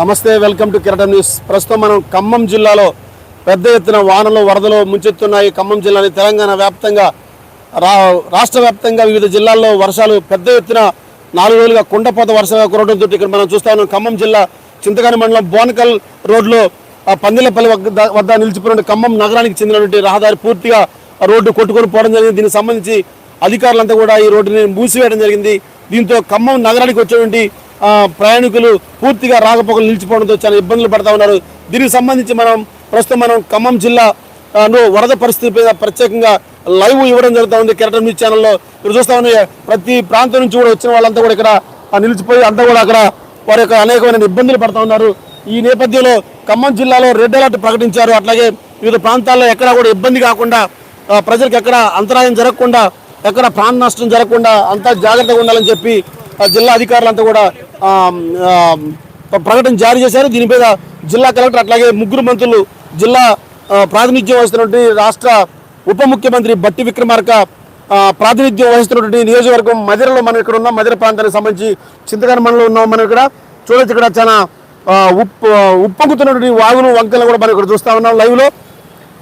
నమస్తే welcome to కిరటం news. ప్రస్తుతం మనం ఖమ్మం జిల్లాలో పెద్ద ఎత్తున వానలు వరదలు ముంచెత్తున్నాయి. ఖమ్మం జిల్లాని తెలంగాణ వ్యాప్తంగా రా రాష్ట్ర వ్యాప్తంగా వివిధ జిల్లాల్లో వర్షాలు పెద్ద ఎత్తున నాలుగు రోజులుగా కుండపోత వర్షంగా కురవడంతో ఇక్కడ మనం చూస్తా ఉన్నాం. ఖమ్మం జిల్లా చింతకాని మండలం బోనకల్ రోడ్లో పందిలపల్లి వద్ద నిలిచిపోయిన ఖమ్మం నగరానికి చెందినటువంటి రహదారి పూర్తిగా రోడ్డు కొట్టుకొని పోవడం జరిగింది. దీనికి సంబంధించి అధికారులంతా కూడా ఈ రోడ్డుని మూసివేయడం జరిగింది. దీంతో ఖమ్మం నగరానికి వచ్చేటువంటి ప్రయాణికులు పూర్తిగా రాకపోకలు నిలిచిపోవడంతో చాలా ఇబ్బందులు పడతా ఉన్నారు. దీనికి సంబంధించి మనం ప్రస్తుతం మనం ఖమ్మం జిల్లా వరద పరిస్థితి మీద ప్రత్యేకంగా లైవ్ ఇవ్వడం జరుగుతూ ఉంది. కెరటం న్యూస్ ఛానల్లో ఇక్కడ చూస్తా ఉన్నాయి ప్రతి ప్రాంతం నుంచి కూడా వచ్చిన వాళ్ళంతా కూడా ఇక్కడ నిలిచిపోయి అంతా కూడా అక్కడ వారి యొక్క అనేకమైన ఇబ్బందులు పడతా ఉన్నారు. ఈ నేపథ్యంలో ఖమ్మం జిల్లాలో రెడ్ అలర్ట్ ప్రకటించారు. అట్లాగే వివిధ ప్రాంతాల్లో ఎక్కడా కూడా ఇబ్బంది కాకుండా ప్రజలకు ఎక్కడ అంతరాయం జరగకుండా ఎక్కడ ప్రాణ నష్టం జరగకుండా అంతా జాగ్రత్తగా ఉండాలని చెప్పి జిల్లా అధికారులంతా కూడా ప్రకటన జారీ చేశారు. దీని మీద జిల్లా కలెక్టర్ అట్లాగే ముగ్గురు మంత్రులు జిల్లా ప్రాతినిధ్యం వహిస్తున్నటువంటి రాష్ట్ర ఉప ముఖ్యమంత్రి బట్టి విక్రమార్క ప్రాతినిధ్యం వహిస్తున్నటువంటి నియోజకవర్గం మధిరలో మనం ఇక్కడ ఉన్నాం. మధిర ప్రాంతానికి సంబంధించి చింతకాని మండలం ఉన్నాం మనం ఇక్కడ. చూడొచ్చు ఇక్కడ చాలా ఉప్పు ఉప్పొంగుతున్నటువంటి వాగులు వంకలు కూడా మనం ఇక్కడ చూస్తా ఉన్నాం లైవ్లో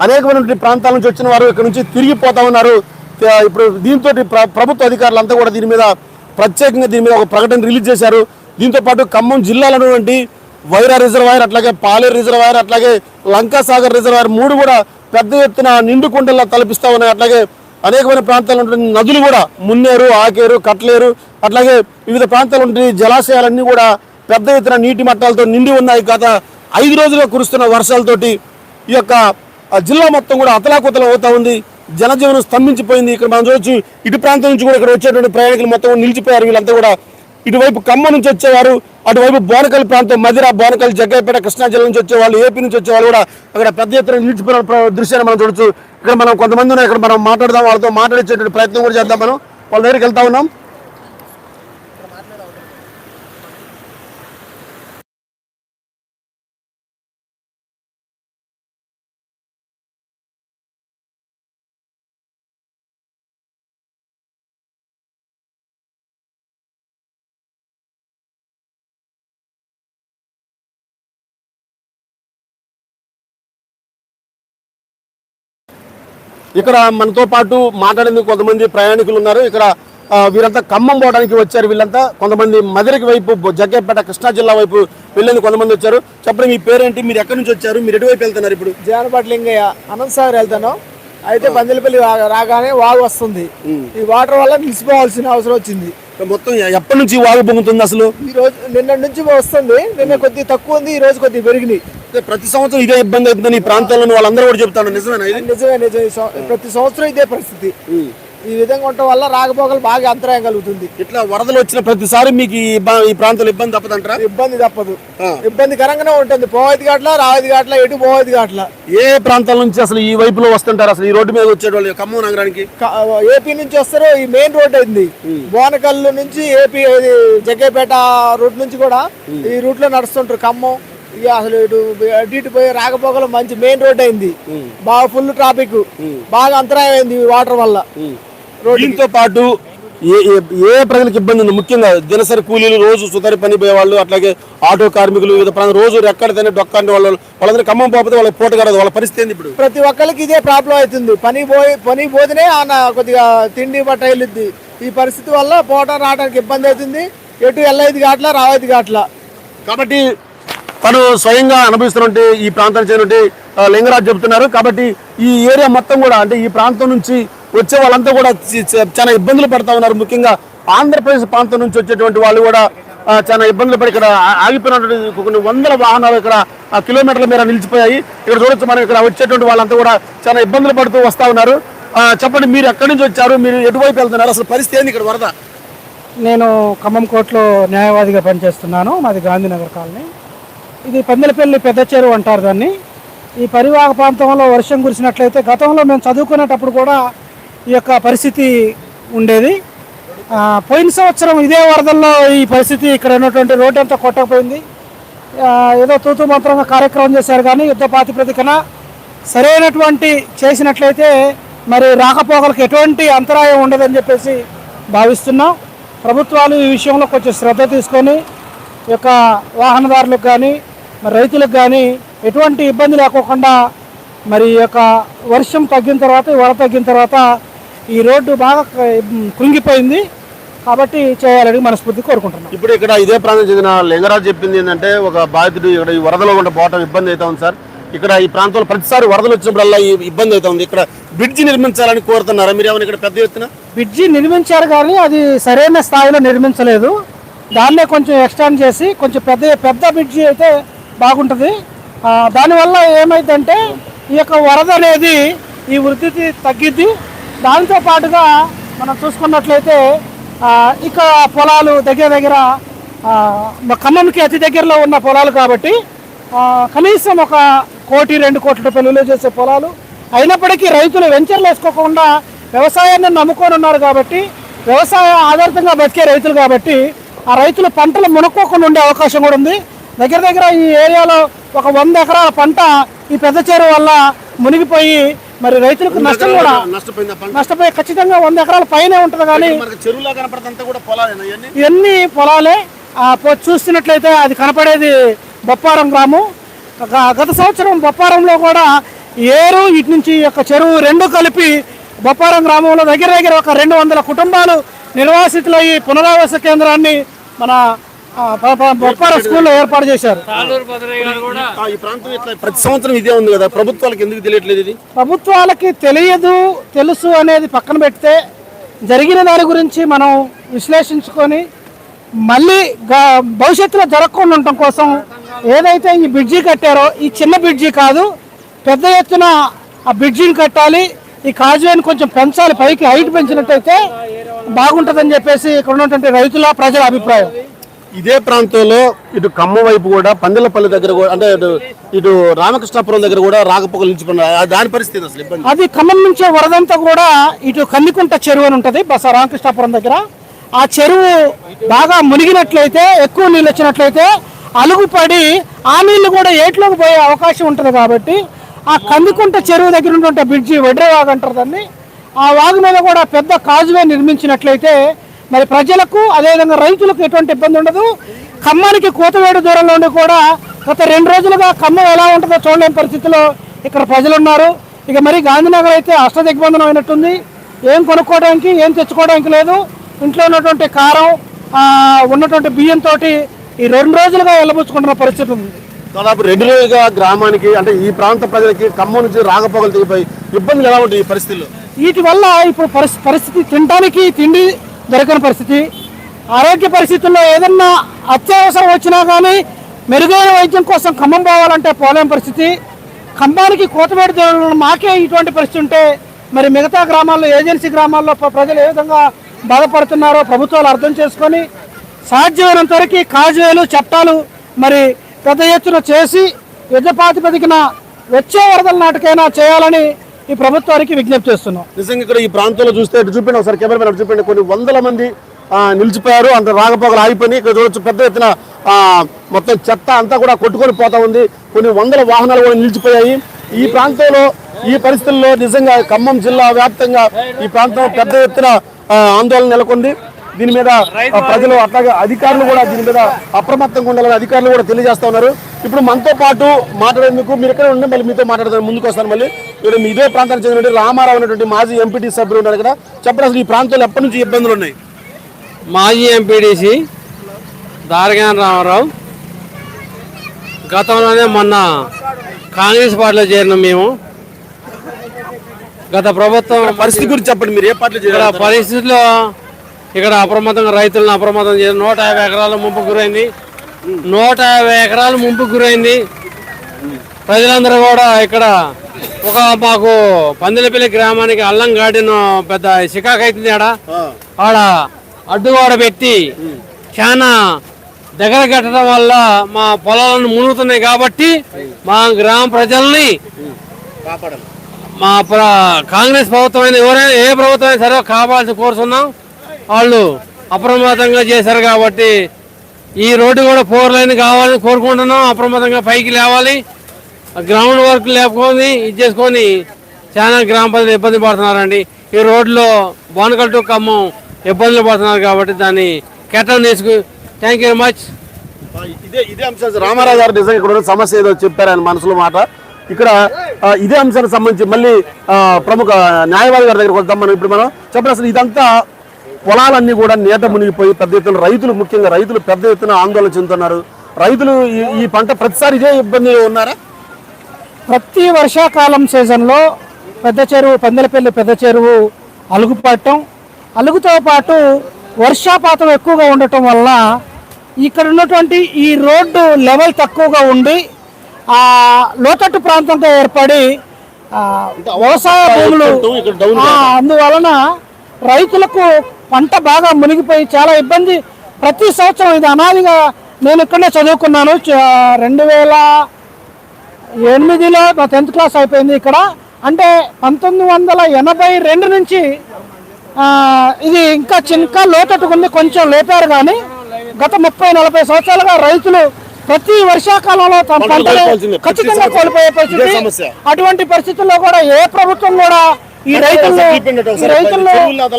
అనేకమైనటువంటి ప్రాంతాల నుంచి వచ్చిన వారు ఇక్కడ నుంచి తిరిగిపోతా ఉన్నారు. ఇప్పుడు దీంతో ప్రభుత్వ అధికారులు అంతా కూడా దీని మీద ప్రత్యేకంగా దీని మీద ఒక ప్రకటన రిలీజ్ చేశారు. దీంతో పాటు ఖమ్మం జిల్లాలో ఉన్నటువంటి వైరా రిజర్వాయర్ అట్లాగే పాలేరు రిజర్వాయర్ అట్లాగే లంకాసాగర్ రిజర్వాయర్ మూడు కూడా పెద్ద ఎత్తున నిండు కుండలా తలపిస్తూ ఉన్నాయి. అట్లాగే అనేకమైన ప్రాంతాల్లో ఉన్నటువంటి నదులు కూడా మున్నేరు ఆకేరు కట్లేరు అట్లాగే వివిధ ప్రాంతాలు ఉండే జలాశయాలన్నీ కూడా పెద్ద ఎత్తున నీటి మట్టాలతో నిండి ఉన్నాయి. గత ఐదు రోజులుగా కురుస్తున్న వర్షాలతోటి ఈ యొక్క జిల్లా మొత్తం కూడా అతలాకుతలం అవుతూ ఉంది. జనజీవనం స్తంభించిపోయింది. ఇక్కడ మనం చూడొచ్చు ఇటు ప్రాంతం నుంచి కూడా ఇక్కడ వచ్చేటువంటి ప్రయాణికులు మొత్తం నిలిచిపోయారు. వీళ్ళంతా కూడా ఇటువైపు ఖమ్మం నుంచి వచ్చేవారు అటువైపు బోనకల్ ప్రాంతం మధిర బోనకల్ జగ్గైపేట కృష్ణా జిల్లా నుంచి వచ్చేవాళ్ళు ఏపీ నుంచి వచ్చేవాళ్ళు కూడా అక్కడ పెద్ద ఎత్తున నిలిచిపోయిన ప్ర- దృశ్యాన్ని మనం చూడొచ్చు. ఇక్కడ మనం కొంతమంది ఇక్కడ మనం మాట్లాడదాం వాళ్ళతో మాట్లాడించేటువంటి ప్రయత్నం కూడా చేద్దాం మనం. వాళ్ళ దగ్గరికి వెళ్తా ఉన్నాం. ఇక్కడ మనతో పాటు మాట్లాడేందుకు కొంతమంది ప్రయాణికులు ఉన్నారు. ఇక్కడ వీరంతా ఖమ్మం పోవడానికి వచ్చారు వీళ్ళంతా. కొంతమంది మదిరికి వైపు జగ్గేపేట కృష్ణా జిల్లా వైపు వెళ్ళేందుకు కొంతమంది వచ్చారు. చెప్పండి మీ పేరేంటి? మీరు ఎక్కడి నుంచి వచ్చారు? మీరు ఎటువైపు వెళ్తున్నారు ఇప్పుడు? జానపాటి లింగయ్య అనంత సాగర్ వెళ్తాను. అయితే బందిలపల్లి రాగానే వాగు వస్తుంది. ఈ వాటర్ వల్ల నిలిచిపోవాల్సిన అవసరం వచ్చింది. మొత్తం ఎప్పటి నుంచి వాగు పొంగుతుంది అసలు? ఈ రోజు నిన్న నుంచి వస్తుంది. నిన్న కొద్ది తక్కువ ఉంది ఈ రోజు కొద్ది పెరిగినాయి. ప్రతి సంవత్సరం ఇదే ఇబ్బంది అవుతుందని ఈ ప్రాంతాల్లో వాళ్ళందరూ కూడా చెప్తాను నిజమేనా నిజమే నిజమే. సం- ప్రతి సంవత్సరం ఇదే పరిస్థితి. ఈ విధంగా ఉండటం వల్ల రాకపోకలు బాగా అంతరాయం కలుగుతుంది. ఇట్లా వరదలు వచ్చిన ప్రతిసారి మీకు ఈ బా- ఈ ప్రాంతంలో ఇబ్బంది తప్పదంటారా? ఇబ్బంది తప్పదు. ఆ. ఇబ్బందికరంగానే ఉంటుంది. పోవైదు గాట్ల రావైదు గాట్ల ఎటు పోవైదు గాట్ల ఏ ప్రాంతాల నుంచి అసలు ఈ వైపులో వస్తుంటారు? అసలు ఈ రోడ్డు మీద వచ్చేటోళ్ళు ఖమ్మం నగరానికి? క- ఏపీ నుంచి వస్తారు ఈ మెయిన్ రోడ్ అయింది. బోనకల్లు నుంచి ఏపీ ఇది జగ్గేపేట రూట్ నుంచి కూడా ఈ రూట్లో నడుస్తుంటారు ఖమ్మం. ఇక అసలు ఇటు అటు ఇటు పోయి రాకపోకలు మంచి మెయిన్ రోడ్ అయింది. బాగా ఫుల్ ట్రాఫిక్. బాగా అంతరాయం అయింది ఈ వాటర్ వల్ల. దీంతో పాటు ఏ ఏ- ప్రజలకు ఇబ్బంది ఉంది? ముఖ్యంగా దినసరి కూలీలు రోజు సుతారి పని పోయే వాళ్ళు అట్లాగే ఆటో కార్మికులు వివిధ ప్రాంతం రోజు ఎక్కడితేనే డొక్కంటే వాళ్ళు వాళ్ళందరూ ఖమ్మం పోతే వాళ్ళకి పూట కడదు. వాళ్ళ పరిస్థితి ఏంది ఇప్పుడు? ప్రతి ఒక్కరికి ఇదే ప్రాబ్లం అవుతుంది. పని పోయి పని పోతేనే ఆన కొద్దిగా తిండి బట్ట వెళ్ళుద్ది. ఈ పరిస్థితి వల్ల పోవటం రావడానికి ఇబ్బంది అవుతుంది. ఎటు వెళ్ళేది కాట్ల రావేది కాట్ల. కాబట్టి తను స్వయంగా అనుభవిస్తున్నట్టు ఈ ప్రాంతానికి ఆ, లింగరాజ్ చెబుతున్నారు. కాబట్టి ఈ ఏరియా మొత్తం కూడా అంటే ఈ ప్రాంతం నుంచి వచ్చే వాళ్ళంతా కూడా చాలా ఇబ్బందులు పడతా ఉన్నారు. ముఖ్యంగా ఆంధ్రప్రదేశ్ ప్రాంతం నుంచి వచ్చేటువంటి వాళ్ళు కూడా చాలా ఇబ్బందులు పడి ఇక్కడ ఆగిపోయినటువంటి కొన్ని వందల వాహనాలు ఇక్కడ కిలోమీటర్ల మేర నిలిచిపోయాయి. ఇక్కడ చూడొచ్చు మనం ఇక్కడ వచ్చేటువంటి వాళ్ళంతా కూడా చాలా ఇబ్బందులు పడుతూ వస్తూ ఉన్నారు. చెప్పండి మీరు ఎక్కడి నుంచి వచ్చారు? మీరు ఎటువైపు వెళ్తున్నారు? అసలు పరిస్థితి ఏంది ఇక్కడ వరద? నేను ఖమ్మం కోర్టులో న్యాయవాదిగా పనిచేస్తున్నాను. మాది గాంధీనగర్ కాలనీ. ఇది పందిలపల్లి పెద్ద చెరువు అంటారు దాన్ని. ఈ పరివాహ ప్రాంతంలో వర్షం కురిసినట్లయితే గతంలో మేము చదువుకునేటప్పుడు కూడా ఈ యొక్క పరిస్థితి ఉండేది. పోయిన సంవత్సరం ఇదే వరదల్లో ఈ పరిస్థితి ఇక్కడ ఉన్నటువంటి రోడ్డు అంతా కొట్టకపోయింది. ఏదో తూతు మంత్రంగా కార్యక్రమం చేశారు కానీ యుద్ధ ప్రాతిపదికన సరైనటువంటి చేసినట్లయితే మరి రాకపోకలకు ఎటువంటి అంతరాయం ఉండదని చెప్పేసి భావిస్తున్నాం. ప్రభుత్వాలు ఈ విషయంలో కొంచెం శ్రద్ధ తీసుకొని యొక్క వాహనదారులకు కానీ మరి రైతులకు కానీ ఎటువంటి ఇబ్బంది లేకోకుండా మరి యొక్క వర్షం తగ్గిన తర్వాత ఈ వర తగ్గిన తర్వాత ఈ రోడ్డు బాగా కృంగిపోయింది కాబట్టి చేయాలని మనస్ఫూర్తి కోరుకుంటున్నాం. ఇప్పుడు ఇక్కడ ఇదే ప్రాంతం చెందిన లింగరాజు చెప్పింది ఏంటంటే ఒక బాధితుడు ఇక్కడ ఈ వరదలో ఉంటే పోవటం ఇబ్బంది అవుతా ఉంది సార్. ఇక్కడ ఈ ప్రాంతంలో ప్రతిసారి వరదలు వచ్చినప్పుడల్లా ఈ ఇబ్బంది అవుతా ఉంది ఇక్కడ బ్రిడ్జి నిర్మించాలని కోరుతున్నారా? మీరు ఏమైనా ఇక్కడ పెద్ద ఎత్తున? బ్రిడ్జి నిర్మించారు కానీ అది సరైన స్థాయిలో నిర్మించలేదు. దాన్నే కొంచెం ఎక్స్టెండ్ చేసి కొంచెం పెద్ద పెద్ద బ్రిడ్జి అయితే బాగుంటుంది. దానివల్ల ఏమైందంటే ఈ యొక్క వరద అనేది ఈ వృద్ధి తగ్గిద్ది. దాంతో పాటుగా మనం చూసుకున్నట్లయితే ఇక్కడ పొలాలు దగ్గర దగ్గర ఖమ్మంకి అతి దగ్గరలో ఉన్న పొలాలు కాబట్టి కనీసం ఒక కోటి రెండు కోట్ల రూపాయలు విలువ చేసే పొలాలు. అయినప్పటికీ రైతులు వెంచర్లు వేసుకోకుండా వ్యవసాయాన్ని నమ్ముకొని ఉన్నారు కాబట్టి వ్యవసాయ ఆధారితంగా బతికే రైతులు కాబట్టి ఆ రైతులు పంటలు మునుక్కోకుండా ఉండే అవకాశం కూడా ఉంది. దగ్గర దగ్గర ఈ ఏరియాలో ఒక వంద ఎకరాల పంట ఈ పెద్ద చెరువు వల్ల మునిగిపోయి మరి రైతులకు నష్టం కూడా నష్టపోయి ఖచ్చితంగా వంద ఎకరాల పైనే ఉంటుంది కానీ మనకి చెరువులా కనపడదంతా కూడా పొలాలేనా ఇవన్నీ? పొలాలే. చూస్తున్నట్లయితే అది కనపడేది బొప్పారం గ్రామం. గత సంవత్సరం బొప్పారంలో కూడా ఏరు ఇటు నుంచి యొక్క చెరువు రెండు కలిపి బొప్పారం గ్రామంలో దగ్గర దగ్గర ఒక రెండు వందల కుటుంబాలు నిర్వాసితులయ్యి పునరావాస కేంద్రాన్ని మన బొప్పారం స్కూల్లో ఏర్పాటు చేశారు. ఈ ప్రాంతం ఇట్లా ప్రతి సంవత్సరం ఇదే ఉంది కదా? ప్రభుత్వాలకు ఎందుకు తెలియట్లేదు ఇది? ప్రభుత్వాలకి తెలియదు తెలుసు అనేది పక్కన పెడితే జరిగిన దాని గురించి మనం విశ్లేషించుకొని మళ్ళీ గా- భవిష్యత్తులో జరగకుండా ఉండటం కోసం ఏదైతే ఈ బ్రిడ్జి కట్టారో ఈ చిన్న బ్రిడ్జి కాదు పెద్ద ఎత్తున ఆ బ్రిడ్జిని కట్టాలి ఈ కాజువేని కొంచెం పెంచాలి పైకి హైట్ పెంచినట్టయితే బాగుంటుందని చెప్పేసి ఇక్కడ ఉన్నటువంటి రైతుల ప్రజల అభిప్రాయం. ఇదే ప్రాంతంలో ఇటు ఖమ్మం వైపు కూడా పందిలపల్లి దగ్గర కూడా అంటే ఇటు ఇటు రామకృష్ణాపురం దగ్గర కూడా రాకపోకలు నిలిచిపోయినాయి. దాని పరిస్థితి అసలు ఇబ్బంది. అది ఖమ్మం నుంచే వరదంతా కూడా ఇటు కందికుంట చెరువు అని ఉంటుంది బస రామకృష్ణాపురం దగ్గర. ఆ చెరువు బాగా మునిగినట్లయితే ఎక్కువ నీళ్ళు వచ్చినట్లయితే అలుగుపడి ఆ నీళ్ళు కూడా ఏట్లోకి పోయే అవకాశం ఉంటుంది కాబట్టి ఆ కందికుంట చెరువు దగ్గర ఉన్నటువంటి బ్రిడ్జి వడ్రే వాగు అంటారు దాన్ని. ఆ వాగు మీద కూడా పెద్ద కాజువే నిర్మించినట్లయితే మరి ప్రజలకు అదేవిధంగా రైతులకు ఎటువంటి ఇబ్బంది ఉండదు. ఖమ్మానికి కూతవేడు దూరంలో ఉండి కూడా గత రెండు రోజులుగా ఖమ్మం ఎలా ఉంటుందో చూడలేని పరిస్థితిలో ఇక్కడ ప్రజలు ఉన్నారు ఇక మరి గాంధీనగర్ అయితే అష్టదిగ్బంధనం అయినట్టుంది. ఏం కొనుక్కోవడానికి ఏం తెచ్చుకోవడానికి లేదు. ఇంట్లో ఉన్నటువంటి కారం ఉన్నటువంటి బియ్యంతో ఈ రెండు రోజులుగా వెళ్ళబుచ్చుకుంటున్న పరిస్థితి ఉంది. దాదాపు రెండు రోజులుగా గ్రామానికి అంటే ఈ ప్రాంత ప్రజలకి ఖమ్మం నుంచి రాకపోకలు తెగిపోయి ఇబ్బందులు ఎలా ఉంటాయి ఈ పరిస్థితుల్లో? వీటి వల్ల ఇప్పుడు పరిస్థితి తినడానికి తిండి దొరకని పరిస్థితి. ఆరోగ్య పరిస్థితుల్లో ఏదన్నా అత్యవసరం వచ్చినా కానీ మెరుగైన వైద్యం కోసం ఖమ్మం పోవాలంటే పోలేని పరిస్థితి. ఖమ్మానికి కోతమేడు దూరంలో మాకే ఇటువంటి పరిస్థితి ఉంటే మరి మిగతా గ్రామాల్లో ఏజెన్సీ గ్రామాల్లో ప్రజలు ఏ విధంగా బాధపడుతున్నారో ప్రభుత్వాలు అర్థం చేసుకొని సాధ్యమైనంత వరకు కాజువేలు చట్టాలు మరి పెద్ద ఎత్తున చేసి యుద్ధ ప్రాతిపదికన వచ్చే వరదల నాటికైనా చేయాలని ఈ ప్రభుత్వానికి విజ్ఞప్తి చేస్తున్నాం. నిజంగా ఇక్కడ ఈ ప్రాంతంలో చూస్తే అటు చూపండి ఒకసారి కెమెరా మీద కొన్ని వందల మంది నిలిచిపోయారు. అంత రాగపోకలు ఆగిపోయి ఇక్కడ చూడొచ్చు పెద్ద ఎత్తున మొత్తం చెత్త అంతా కూడా కొట్టుకొని పోతా ఉంది. కొన్ని వందల వాహనాలు కూడా నిలిచిపోయాయి. ఈ ప్రాంతంలో ఈ పరిస్థితుల్లో నిజంగా ఖమ్మం జిల్లా వ్యాప్తంగా ఈ ప్రాంతం పెద్ద ఎత్తున ఆందోళన నెలకొంది. దీని మీద ఆ, ప్రజలు అట్లాగే అధికారులు కూడా దీని మీద అప్రమత్తంగా ఉండాలని అధికారులు కూడా తెలియజేస్తా ఉన్నారు. ఇప్పుడు మనతో పాటు మాట్లాడేందుకు మీరు ఎక్కడ ఉండే మళ్ళీ మీతో మాట్లాడదాం ముందుకు వస్తాను మళ్ళీ. ఇక్కడ మీ ఇదే ప్రాంతానికి చెందినటువంటి రామారావు అనేటువంటి మాజీ ఎంపీటీ సభ్యులు ఉన్నారు ఇక్కడ చెప్పండి అసలు ఈ ప్రాంతంలో ఎప్పటి నుంచి ఇబ్బందులు ఉన్నాయి? మాజీ ఎంపీడీసీ దారగాన రామారావు. గతంలోనే మొన్న కాంగ్రెస్ పార్టీలో చేరినాం మేము. గత ప్రభుత్వం పరిస్థితి గురించి చెప్పండి మీరు ఏ పార్టీలో పరిస్థితుల్లో ఇక్కడ అప్రమత్తంగా రైతులను అప్రమత్తం చేసి నూట యాభై ఎకరాలు ముంపు గురైంది. నూట యాభై ఎకరాలు ముంపు గురైంది. ప్రజలందరూ కూడా ఇక్కడ ఒక మాకు పందిలపల్లి గ్రామానికి అల్లం గార్డెన్ పెద్ద చికాకు అవుతుంది ఆడ. ఆడ అడ్డుగోడ పెట్టి చాలా దగ్గర కట్టడం వల్ల మా పొలాలను మునుగుతున్నాయి కాబట్టి మా గ్రామ ప్రజల్ని కాపాడాలి. మా ప్ర- కాంగ్రెస్ ప్రభుత్వం అయినా ఎవరైనా ఏ ప్రభుత్వం అయినా సరే కావాల్సి కోరుతున్నాం వాళ్ళు అప్రమత్తంగా చేశారు కాబట్టి ఈ రోడ్డు కూడా ఫోర్ లైన్ కావాలని కోరుకుంటున్నాం. అప్రమత్తంగా పైకి లేవాలి. గ్రౌండ్ వర్క్ లేపుకొని ఇది చేసుకొని చాలా గ్రామ ప్రజలు ఇబ్బంది పడుతున్నారండి. ఈ రోడ్లో బోనకల్ టు ఖమ్మం ఇబ్బందులు పడుతున్నారు కాబట్టి దాన్ని కేటాయించుకు థ్యాంక్ యూ మచ్. ఇదే ఇదే అంశం రామారావు గారు నిజంగా ఇక్కడ ఉన్న సమస్య ఏదో చెప్పారు ఆయన మనసులో మాట. ఇక్కడ ఇదే అంశానికి సంబంధించి మళ్ళీ ప్రముఖ న్యాయవాది గారి దగ్గర వద్దాం మనం ఇప్పుడు మనం చెప్పండి అసలు ఇదంతా పొలాలన్నీ కూడా నీట మునిగిపోయి పెద్ద ఎత్తున రైతులు ముఖ్యంగా రైతులు పెద్ద ఎత్తున ఆందోళన చెందుతున్నారు. రైతులు ఈ- ఈ పంట ప్రతిసారి ఇదే ఇబ్బంది ఉన్నారా? ప్రతి వర్షాకాలం సీజన్లో పెద్ద చెరువు పందెలపల్లి పెద్ద చెరువు అలుగు పట్టడం అలుగుతో పాటు వర్షాపాతం ఎక్కువగా ఉండటం వల్ల ఇక్కడ ఉన్నటువంటి ఈ రోడ్డు లెవెల్ తక్కువగా ఉండి ఆ లోతట్టు ప్రాంతంతో ఏర్పడి ఆ, వ్యవసాయ భూములు ఇక్కడ డౌన్ ఆ, అందువలన రైతులకు పంట బాగా మునిగిపోయి చాలా ఇబ్బంది ప్రతి సంవత్సరం ఇది అనాదిగా నేను ఇక్కడనే చదువుకున్నాను రెండు వేల ఎనిమిదిలో నా టెన్త్ క్లాస్ అయిపోయింది ఇక్కడ అంటే పంతొమ్మిది వందల ఎనభై రెండు నుంచి ఇది ఇంకా చిన్న లోతట్టుకు ఉంది కొంచెం లేపారు కానీ గత ముప్పై నలభై సంవత్సరాలుగా రైతులు ప్రతి వర్షాకాలంలో తమ పంటలు ఖచ్చితంగా. కోల్పోయే పరిస్థితి. అటువంటి పరిస్థితుల్లో కూడా ఏ ప్రభుత్వం కూడా ఈ రైతులను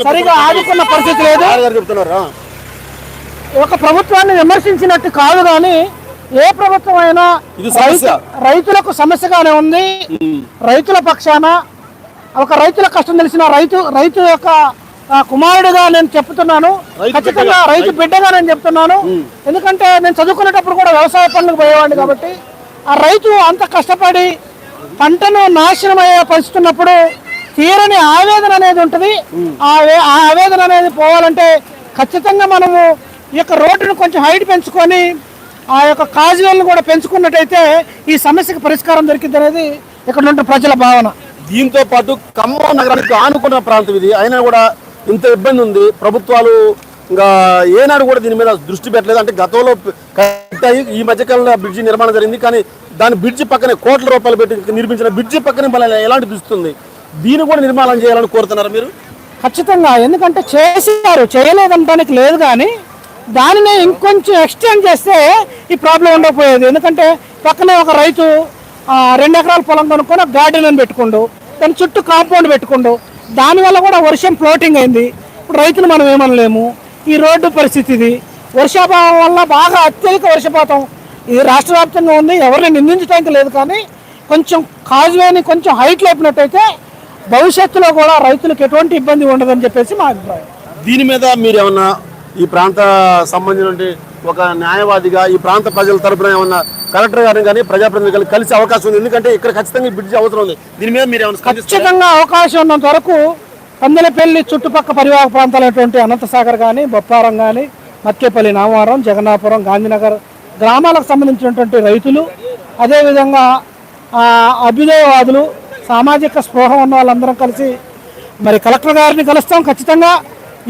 సరిగా ఆదుకున్న పరిస్థితి లేదు. ఒక ప్రభుత్వాన్ని విమర్శించినట్టు కాదు కానీ ఏ ప్రభుత్వం అయినా రైతులకు సమస్యగానే ఉంది. రైతుల పక్షాన ఒక రైతుల కష్టం తెలిసిన రైతు రైతు యొక్క కుమారుడిగా నేను చెప్తున్నాను. ఖచ్చితంగా రైతు బిడ్డగా నేను చెప్తున్నాను. ఎందుకంటే నేను చదువుకునేటప్పుడు కూడా వ్యవసాయ పనులకు పోయేవాడిని కాబట్టి ఆ రైతు అంత కష్టపడి పంటను నాశనం అయ్యే పరిస్థితి ఉన్నప్పుడు తీరని ఆవేదన అనేది ఉంటుంది. ఆ ఆ ఆవేదన అనేది పోవాలంటే ఖచ్చితంగా మనము ఈ యొక్క రోడ్డును కొంచెం హైట్ పెంచుకొని ఆ యొక్క కాజువేలను కూడా పెంచుకున్నట్టయితే ఈ సమస్యకు పరిష్కారం దొరికింది అనేది ఇక్కడ ఉన్న ప్రజల భావన. దీంతో పాటు ఖమ్మం నగరానికి ఆనుకున్న ప్రాంతం ఇది. అయినా కూడా ఇంత ఇబ్బంది ఉంది. ప్రభుత్వాలు ఇంకా ఏనాడు కూడా దీని మీద దృష్టి పెట్టలేదు. అంటే గతంలో కట్టాయి ఈ మధ్యకాలంలో బ్రిడ్జి నిర్మాణం జరిగింది. కానీ దాని బ్రిడ్జి పక్కనే కోట్ల రూపాయలు పెట్టి నిర్మించిన బ్రిడ్జి పక్కనే మళ్ళీ ఎలాంటి దుస్తుంది దీన్ని కూడా నిర్మాణం చేయాలని కోరుతున్నారా మీరు? ఖచ్చితంగా. ఎందుకంటే చేశారు. చేయలేదనడానికి లేదు కానీ దానిని ఇంకొంచెం ఎక్స్టెండ్ చేస్తే ఈ ప్రాబ్లం ఉండకపోయేది. ఎందుకంటే పక్కనే ఒక రైతు రెండు ఎకరాల పొలం కొనుక్కొని గార్డెన్ అని పెట్టుకుండు. దాని చుట్టూ కాంపౌండ్ పెట్టుకుండు. దానివల్ల కూడా వర్షం ఫ్లోటింగ్ అయింది. ఇప్పుడు రైతులు మనం ఏమనలేము. ఈ రోడ్డు పరిస్థితి ఇది వర్షాభావం వల్ల బాగా అత్యధిక వర్షపాతం ఇది రాష్ట్ర వ్యాప్తంగా ఉంది. ఎవరిని నిందించడానికి లేదు కానీ కొంచెం కాజువేని కొంచెం హైట్ లేపినట్టయితే భవిష్యత్తులో కూడా రైతులకు ఎటువంటి ఇబ్బంది ఉండదని చెప్పేసి మా అభిప్రాయం. దీని మీద మీరు ఏమన్నా ఈ ప్రాంత సంబంధించిన ఒక న్యాయవాదిగా ఈ ప్రాంత ప్రజల తరపున ఏమన్నా కలెక్టర్ గారిని కానీ ప్రజాప్రతినిధులు కలిసే అవకాశం ఉంది. ఎందుకంటే ఇక్కడ ఖచ్చితంగా బ్రిడ్జి అవసరం ఉంది. దీని మీద మీరు ఏమైనా స్పందిస్తారా? ఖచ్చితంగా అవకాశం ఉన్నంత వరకు పందెలపల్లి చుట్టుపక్కల పరివాహక ప్రాంతాలైనటువంటి అనంతసాగర్ కానీ బొప్పారం కానీ మత్కేపల్లి నామవరం జగన్నాపురం గాంధీనగర్ గ్రామాలకు సంబంధించినటువంటి రైతులు అదేవిధంగా అభ్యుదయవాదులు సామాజిక స్పృహ ఉన్న వాళ్ళందరం కలిసి మరి కలెక్టర్ గారిని కలుస్తాం ఖచ్చితంగా.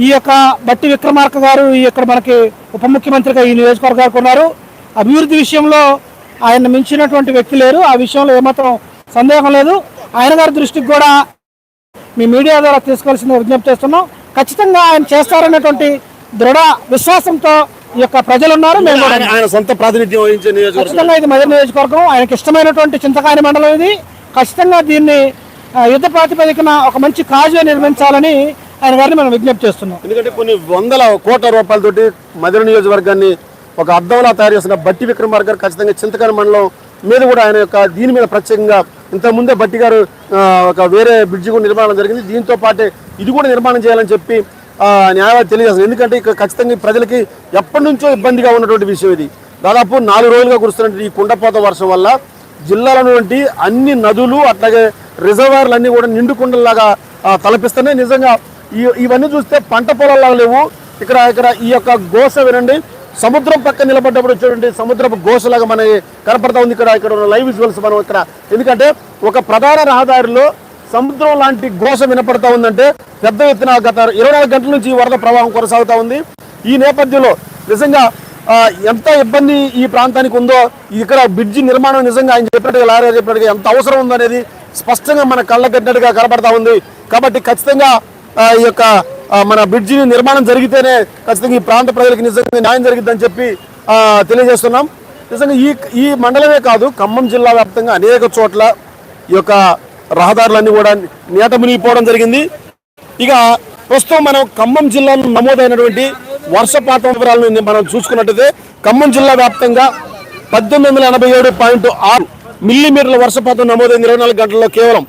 ఈ యొక్క బట్టి విక్రమార్క గారు ఈ యొక్క మనకి ఉప ముఖ్యమంత్రిగా ఈ నియోజకవర్గానికి ఉన్నారు. అభివృద్ధి విషయంలో ఆయన మించినటువంటి వ్యక్తి లేరు. ఆ విషయంలో ఏమాత్రం సందేహం లేదు. ఆయన గారి దృష్టికి కూడా మీ మీడియా ద్వారా తీసుకోవాల్సిన విజ్ఞప్తి చేస్తున్నాం. ఖచ్చితంగా ఆయన చేస్తారనేటువంటి దృఢ విశ్వాసంతో ఈ యొక్క ప్రజలు ఉన్నారు. మేము కూడా ఆయన ఆయన సొంత ప్రాతినిధ్యం వహించే నియోజకవర్గం. ఖచ్చితంగా ఇది మదర్ నియోజకవర్గం. ఆయనకి ఇష్టమైనటువంటి చింతకాయని మండలం ఇది. ఖచ్చితంగా దీన్ని యుద్ధ ప్రాతిపదికన ఒక మంచి కాజువే నిర్మించాలని ఆయన గారిని మనం విజ్ఞప్తి చేస్తున్నాం. ఎందుకంటే కొన్ని వందల కోట్ల రూపాయలతోటి మధుర నియోజకవర్గాన్ని ఒక అర్థంలా తయారు చేసిన బట్టి విక్రమార్క గారు ఖచ్చితంగా చింతకాని మండలం మీద కూడా ఆయన యొక్క దీని మీద ప్రత్యేకంగా ఇంతకుముందే బట్టి గారు ఒక వేరే బ్రిడ్జి కూడా నిర్మాణం జరిగింది. దీంతో పాటే ఇది కూడా నిర్మాణం చేయాలని చెప్పి న్యాయవాది తెలియజేస్తుంది ఎందుకంటే ఇక్కడ ఖచ్చితంగా ప్రజలకి ఎప్పటి నుంచో ఇబ్బందిగా ఉన్నటువంటి విషయం ఇది. దాదాపు నాలుగు రోజులుగా కురుస్తున్నటువంటి ఈ కుండపోత వర్షం వల్ల జిల్లాలోటువంటి అన్ని నదులు అట్లాగే రిజర్వాయర్లు అన్నీ కూడా నిండుకుండలాగా తలపిస్తున్నాయి. నిజంగా ఇవన్నీ చూస్తే పంట పొలాలు లేవు. ఇక్కడ ఇక్కడ ఈ యొక్క గోస వినండి. సముద్రం పక్క నిలబడ్డప్పుడు వచ్చేటువంటి సముద్రపు గోసలాగా మనకి కనపడతా ఉంది ఇక్కడ. ఇక్కడ ఉన్న లైవ్ విజువల్స్ మనం ఇక్కడ. ఎందుకంటే ఒక ప్రధాన రహదారిలో సముద్రం లాంటి ఘోష వినపడతా ఉందంటే పెద్ద ఎత్తున గత ఇరవై నాలుగు గంటల నుంచి ఈ వరద ప్రవాహం కొనసాగుతా ఉంది. ఈ నేపథ్యంలో నిజంగా ఎంత ఇబ్బంది ఈ ప్రాంతానికి ఉందో ఇక్కడ బ్రిడ్జి నిర్మాణం నిజంగా ఆయన చెప్పినట్టుగా లారీ చెప్పినట్టుగా ఎంత అవసరం ఉందో అనేది స్పష్టంగా మన కళ్ళ కట్టినట్టుగా కనబడతా ఉంది. కాబట్టి ఖచ్చితంగా ఈ యొక్క మన బ్రిడ్జి నిర్మాణం జరిగితేనే ఖచ్చితంగా ఈ ప్రాంత ప్రజలకు నిజంగా న్యాయం జరిగిద్దని చెప్పి తెలియజేస్తున్నాం. నిజంగా ఈ ఈ మండలమే కాదు ఖమ్మం జిల్లా వ్యాప్తంగా అనేక చోట్ల ఈ యొక్క రహదారులన్నీ కూడా నీట మునిగిపోవడం జరిగింది. ఇక ప్రస్తుతం మనం ఖమ్మం జిల్లాలో నమోదైనటువంటి వర్షపాతం వివరాలను మనం చూసుకున్నట్టయితే ఖమ్మం జిల్లా వ్యాప్తంగా పద్దెనిమిది వందల ఎనభై ఏడు పాయింట్ ఆరు మిల్లీమీటర్ల వర్షపాతం నమోదైంది ఇరవై నాలుగు గంటల్లో కేవలం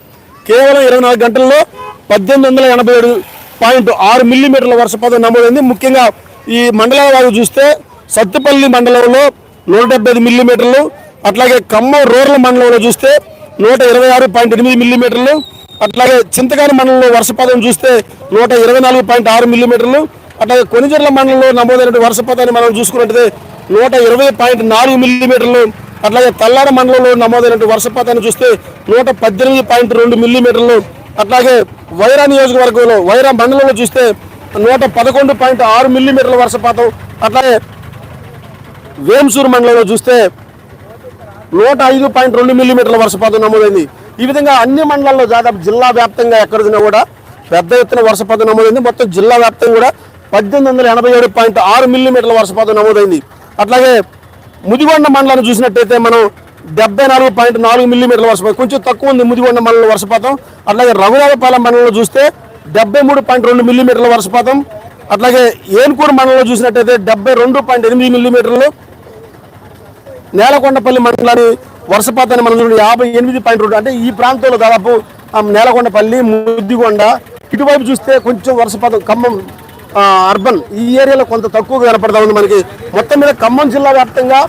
కేవలం ఇరవై నాలుగు గంటల్లో పద్దెనిమిది వందల ఎనభై ఏడు పాయింట్ ఆరు మిల్లీమీటర్ల వర్షపాతం నమోదైంది. ముఖ్యంగా ఈ మండలాల వారు చూస్తే సత్తుపల్లి మండలంలో నూట డెబ్బై ఐదు మిల్లీమీటర్లు అట్లాగే ఖమ్మం రూరల్ మండలంలో చూస్తే నూట ఇరవై ఆరు పాయింట్ ఎనిమిది మిల్లీమీటర్లు అట్లాగే చింతకాని మండలంలో వర్షపాతం చూస్తే నూట ఇరవై నాలుగు పాయింట్ ఆరు మిల్లీమీటర్లు అట్లాగే కొనిజర్ల మండలంలో నమోదైన వర్షపాతాన్ని మనం చూసుకున్నట్టయితే నూట ఇరవై పాయింట్ నాలుగు మిల్లీమీటర్లు అట్లాగే తల్లాడ మండలంలో నమోదైన వర్షపాతాన్ని చూస్తే నూట పద్దెనిమిది పాయింట్ రెండు మిల్లీమీటర్లు అట్లాగే వైరా నియోజకవర్గంలో వైరా మండలంలో చూస్తే నూట పదకొండు పాయింట్ ఆరు మిల్లీమీటర్ల వర్షపాతం అట్లాగే వేంసూరు మండలంలో చూస్తే నూట ఐదు పాయింట్ రెండు మిల్లీమీటర్ల వర్షపాతం నమోదైంది. ఈ విధంగా అన్ని మండలాల్లో దాదాపు జిల్లా వ్యాప్తంగా ఎక్కడిదినా కూడా పెద్ద ఎత్తున వర్షపాతం నమోదైంది. మొత్తం జిల్లా వ్యాప్తంగా కూడా పద్దెనిమిది వందల ఎనభై ఏడు పాయింట్ ఆరు మిల్లీమీటర్ల వర్షపాతం నమోదైంది. అట్లాగే ముదిగొండ మండలాన్ని చూసినట్టయితే మనం డెబ్బై నాలుగు పాయింట్ నాలుగు మిల్లీమీటర్ల వర్షపాతం కొంచెం తక్కువ ఉంది ముదిగొండ మండలం వర్షపాతం. అట్లాగే రఘునాథపాలెం మండలంలో చూస్తే డెబ్బై మూడు పాయింట్ రెండు మిల్లీమీటర్ల వర్షపాతం. అట్లాగే ఏనుకూరు మండలంలో చూసినట్టయితే డెబ్బై రెండు పాయింట్ ఎనిమిది మిల్లీమీటర్లు. నేలకొండపల్లి మండలాన్ని వర్షపాతాన్ని మనం చూడండి యాభై ఎనిమిది పాయింట్ రెండు అంటే ఈ ప్రాంతంలో దాదాపు నేలకొండపల్లి ముద్దిగొండ ఇటువైపు చూస్తే కొంచెం వర్షపాతం ఖమ్మం అర్బన్. ఈ ఏరియాలో కొంత తక్కువగా కనపడతా ఉంది మనకి. మొత్తం మీద ఖమ్మం జిల్లా వ్యాప్తంగా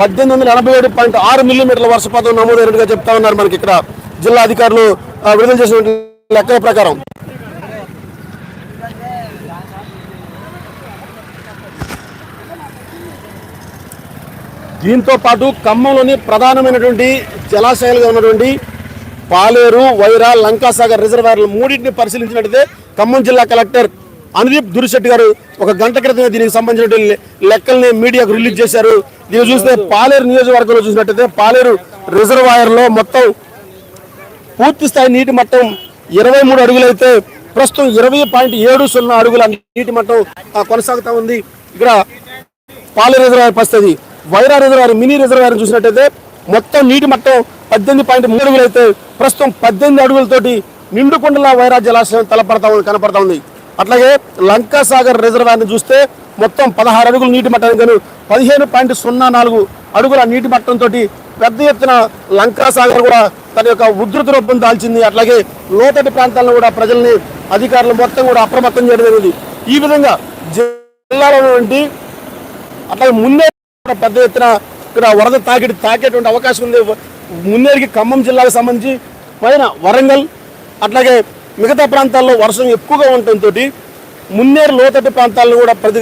పద్దెనిమిది వందల ఎనభై ఏడు పాయింట్ ఆరు మిల్లీమీటర్ల వర్షపాతం నమోదైనట్టుగా చెప్తా ఉన్నారు మనకి ఇక్కడ జిల్లా అధికారులు విడుదల చేసిన లెక్కల ప్రకారం. దీంతో పాటు ఖమ్మంలోని ప్రధానమైనటువంటి జలాశయాలుగా ఉన్నటువంటి పాలేరు వైరా లంకాసాగర్ రిజర్వాయర్లు మూడింటిని పరిశీలించినట్టయితే ఖమ్మం జిల్లా కలెక్టర్ అనుదీప్ దురిశెట్టి గారు ఒక గంట క్రితమే దీనికి సంబంధించిన లెక్కల్ని మీడియాకు రిలీజ్ చేశారు. దీన్ని చూస్తే పాలేరు నియోజకవర్గంలో చూసినట్టయితే పాలేరు రిజర్వాయర్లో మొత్తం పూర్తి స్థాయి నీటి మట్టం ఇరవై మూడు అడుగులైతే ప్రస్తుతం ఇరవై పాయింట్ ఏడు సున్నా అడుగుల నీటి మట్టం కొనసాగుతూ కొనసాగుతా ఉంది. ఇక్కడ పాలేరు రిజర్వాయర్ పరిస్థితి. వైరా రిజర్వాయర్ మినీ రిజర్వాయర్ చూసినట్టయితే మొత్తం నీటి మట్టం పద్దెనిమిది పాయింట్ మూడు అడుగులు అయితే ప్రస్తుతం పద్దెనిమిది అడుగులతోటి నిండుకొండల వైరా జలాశయం తలపడతా ఉంది కనపడతా ఉంది. అట్లాగే లంకా సాగర్ రిజర్వాయర్ని చూస్తే మొత్తం పదహారు అడుగుల నీటి మట్టం కానీ పదిహేను పాయింట్ సున్నా నాలుగు అడుగుల నీటి మట్టంతో పెద్ద ఎత్తున లంకా సాగర్ కూడా తన యొక్క ఉధృత రూపం దాల్చింది. అట్లాగే లోతటి ప్రాంతాలను కూడా ప్రజల్ని అధికారులు మొత్తం కూడా అప్రమత్తం చేయడం జరిగింది. ఈ విధంగా జిల్లాలో ఉన్నటువంటి అట్లాగే ముందే పెద్ద ఎత్తున ఇక్కడ వరద తాకిడి తాకేటువంటి అవకాశం ఉంది. మున్నేరికి ఖమ్మం జిల్లాకు సంబంధించి పైన వరంగల్ అట్లాగే మిగతా ప్రాంతాల్లో వర్షం ఎక్కువగా ఉండటంతో మున్నేరు లోతట్టు ప్రాంతాలను కూడా ప్రతి